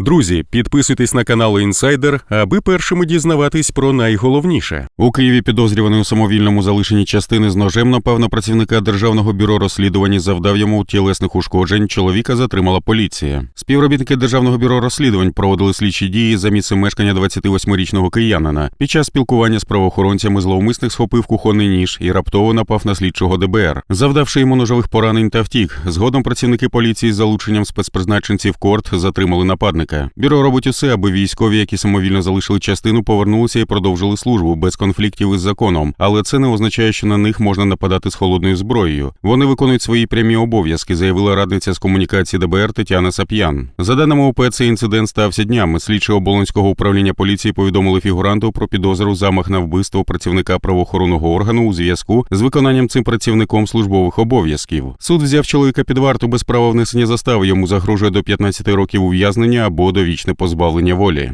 Друзі, підписуйтесь на канал Інсайдер, аби першими дізнаватись про найголовніше. У Києві підозрюваний у самовільному залишенні частини з ножем напав на працівника державного бюро розслідувань, завдав йому тілесних ушкоджень. Чоловіка затримала поліція. Співробітники державного бюро розслідувань проводили слідчі дії за місцем мешкання 28-річного киянина. Під час спілкування з правоохоронцями зловмисник схопив кухонний ніж і раптово напав на слідчого ДБР, завдавши йому ножових поранень та втік. Згодом працівники поліції з залученням спецпризначенців корт затримали нападника. Бюро робить усе, аби військові, які самовільно залишили частину, повернулися і продовжили службу без конфліктів із законом. Але це не означає, що на них можна нападати з холодною зброєю. Вони виконують свої прямі обов'язки, заявила радниця з комунікації ДБР Тетяна Сап'ян. За даними ОП, цей інцидент стався днями. Слідчі оболонського управління поліції повідомили фігуранту про підозру замах на вбивство працівника правоохоронного органу у зв'язку з виконанням цим працівником службових обов'язків. Суд взяв чоловіка під варту без права внесення застави. Йому загрожує до 15 років ув'язнення або довічне позбавлення волі.